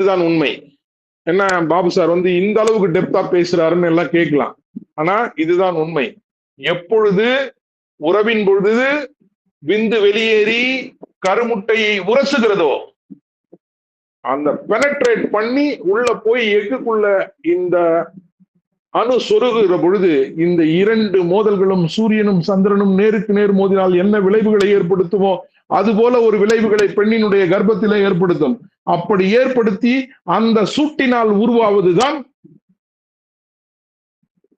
இதுதான் உண்மை. என்ன பாபு சார் வந்து இந்த அளவுக்கு டெப்தா பேசுறாருன்னு எல்லாம் கேட்கலாம். ஆனா இதுதான் உண்மை. எப்பொழுது உறவின் பொழுது விந்து வெளியேறி கருமுட்டையை உரசுகிறதோ அந்த பெனட்ரேட் பண்ணி உள்ள போய் எக்குக்குள்ள இந்த அணு சொருகுகிற பொழுது இந்த இரண்டு மோதல்களும் சூரியனும் சந்திரனும் நேருக்கு நேர் மோதினால் என்ன விளைவுகளை ஏற்படுத்துமோ அதுபோல ஒரு விளைவுகளை பெண்ணினுடைய கர்ப்பத்திலே ஏற்படுத்தும். அப்படி ஏற்படுத்தி அந்த சூட்டினால் உருவாவதுதான்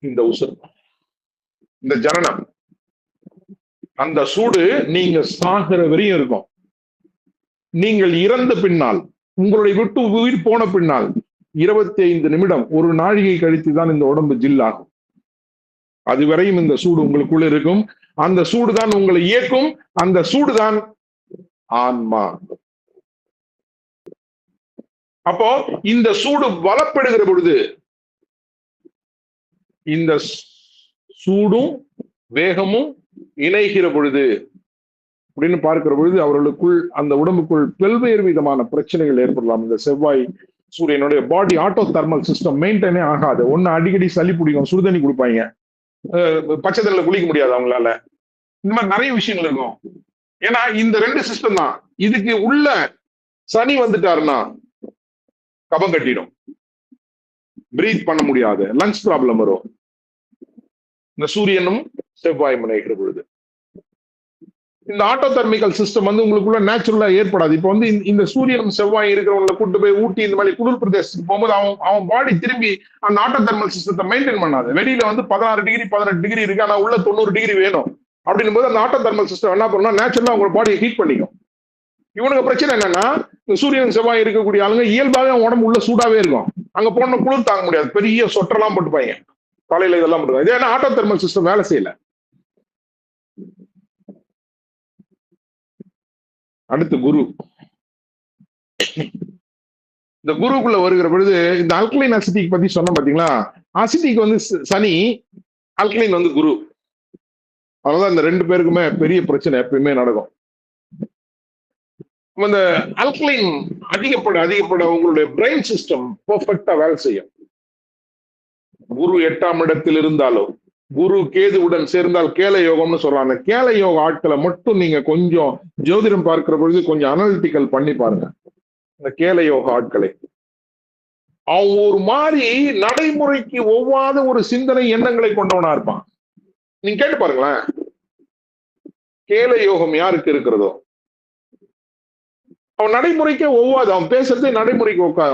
இந்த உசுர் இந்த ஜனனம். அந்த சூடு நீங்க சாகிற வரையும் இருக்கும். நீங்கள் இறந்த பின்னால் உங்களுடைய விட்டு உயிர் போன பின்னால் இருபத்தி ஐந்து நிமிடம் ஒரு நாழிகை கழித்து தான் இந்த உடம்பு ஜில்லாகும் அதுவரையும் இந்த சூடு உங்களுக்குள்ள இருக்கும். அந்த சூடு தான் உங்களை இயக்கும். அந்த சூடு தான் ஆன்மா. அப்போ இந்த சூடு வளப்படுகிற பொழுது இந்த சூடும் வேகமும் இணைகிற பொழுது அப்படின்னு பார்க்கிற பொழுது அவர்களுக்குள் அந்த உடம்புக்குள் பல்வேறு விதமான பிரச்சனைகள் ஏற்படலாம். இந்த செவ்வாய் சூரியனுடைய பாடி ஆட்டோ தெர்மல் சிஸ்டம் மெயின்டைனே ஆகாது. ஒன்னு அடிக்கடி சளி பிடிக்கும் சுடுதண்ணி கொடுப்பாங்க. பச்சை தண்ணில குளிக்க முடியாது அவங்களால. இந்த மாதிரி நிறைய விஷயங்கள் இருக்கும். ஏன்னா இந்த ரெண்டு சிஸ்டம் தான். இதுக்கு உள்ள சனி வந்துட்டாருன்னா கபம் கட்டிடும். பிரீத் பண்ண முடியாது. லங்ஸ் ப்ராப்ளம் வரும். இந்த சூரியனும் செவ்வாய் முனைகிற பொழுது. இந்த ஆட்டோ தெர்மிக்கல் சிஸ்டம் வந்து உங்களுக்குள்ள நேச்சுரலா ஏற்படாது. இப்போ வந்து இந்த சூரியனும் செவ்வாய் இருக்கிறவங்களை கூட்டு போய் ஊட்டி இந்த மாதிரி குளிர் பிரதேசத்துக்கு போகும்போது அவன் அவன் பாடி திரும்பி அந்த ஆட்டோ தெர்மல் சிஸ்டத்தை மெயின்டைன் பண்ணாது. வெளியில வந்து பதினாறு டிகிரி பதினெட்டு டிகிரி இருக்கு. ஆனா உள்ள தொண்ணூறு டிகிரி வேணும். அப்படின்னும் போது அந்த ஆட்டோ தெர்மல் சிஸ்டம் என்ன பண்ணணும் நேச்சுரலாக உங்க பாடியை ஹீட் பண்ணிக்கும். இவனுக்கு பிரச்சனை என்னன்னா இந்த சூரியன் செவ்வாய் இருக்கக்கூடிய ஆளுங்க இயல்பாகவே உடம்பு உள்ள சூடாவே இருக்கும். அங்க போன குளிர் தாங்க முடியாது. பெரிய சொட்டெல்லாம் போட்டுப்பாங்க தலையில இதெல்லாம் போட்டு இது ஏன்னா ஆட்டோ தெர்மல் சிஸ்டம் வேலை செய்யல. அடுத்து குரு. இந்த குருக்குள்ள வருகிற பொழுது இந்த அல்கலைன் அசிட்டிக் பத்தி சொன்ன பாத்தீங்களா? அசிட்டிக் வந்து சனி அல்கலைன் வந்து குரு. அதனால இந்த ரெண்டு பேருக்குமே பெரிய பிரச்சனை எப்பயுமே நடக்கும். இந்த அல்கலைன் அதிகப்பட அதிகப்பட உங்களுடைய பிரெயின் சிஸ்டம் பர்ஃபெக்டா வேலை செய்யும். குரு எட்டாம் இடத்தில் இருந்தாலும் குரு கேதுவுடன் சேர்ந்தால் கேல யோகம்னு சொல்றாங்க. கேல யோக ஆட்களை மட்டும் நீங்க கொஞ்சம் ஜோதிடம் பார்க்கிற பொழுது கொஞ்சம் அனலிட்டிக்கல் பண்ணி பாருங்க. இந்த கேல யோக ஆட்களை. அவன் ஒரு மாதிரி நடைமுறைக்கு ஒவ்வாத ஒரு சிந்தனை எண்ணங்களை கொண்டவனா இருப்பான். நீங்க கேட்டு பாருங்களேன். கேல யோகம் யாருக்கு இருக்கிறதோ? அவன் நடைமுறைக்கே ஒவ்வாது. அவன் பேசுறதே நடைமுறைக்கு ஒக்காது